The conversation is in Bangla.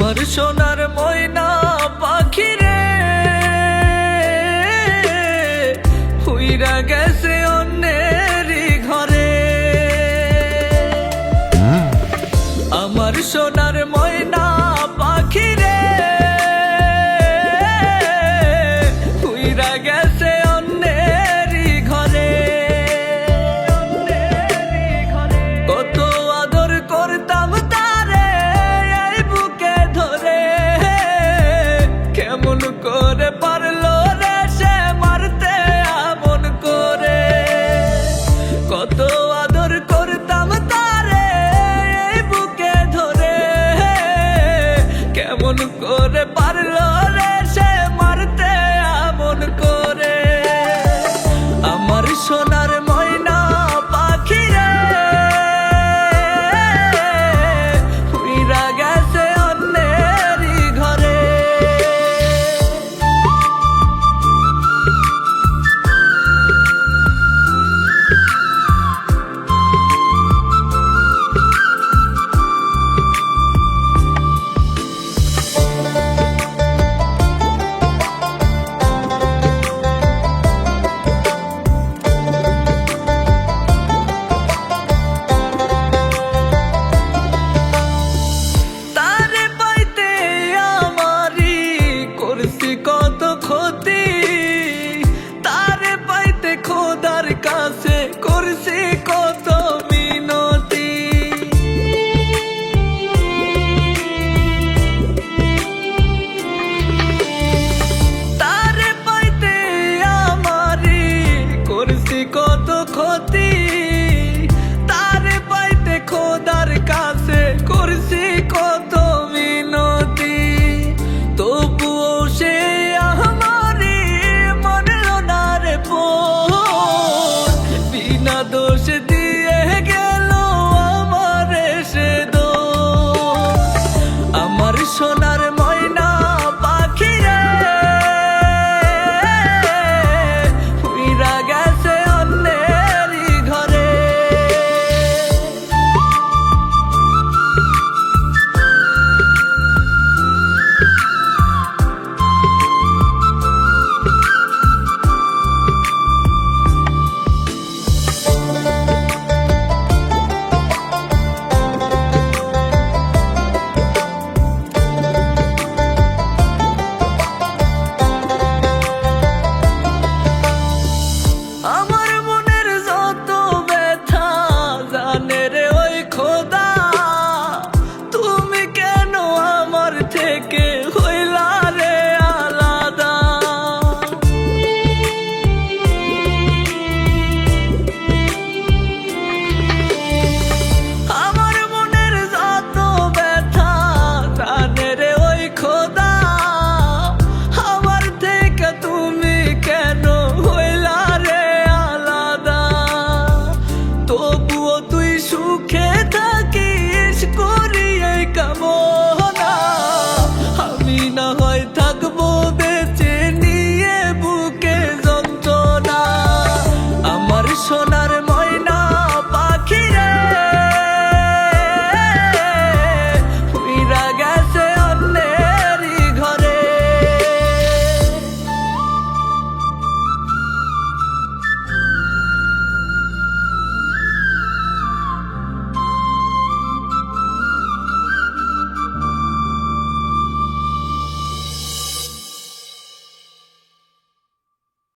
তোমার সোনার ময়না পাখি রে। হুইরা গেছে অন্যের ঘরে। আমার সোনার persona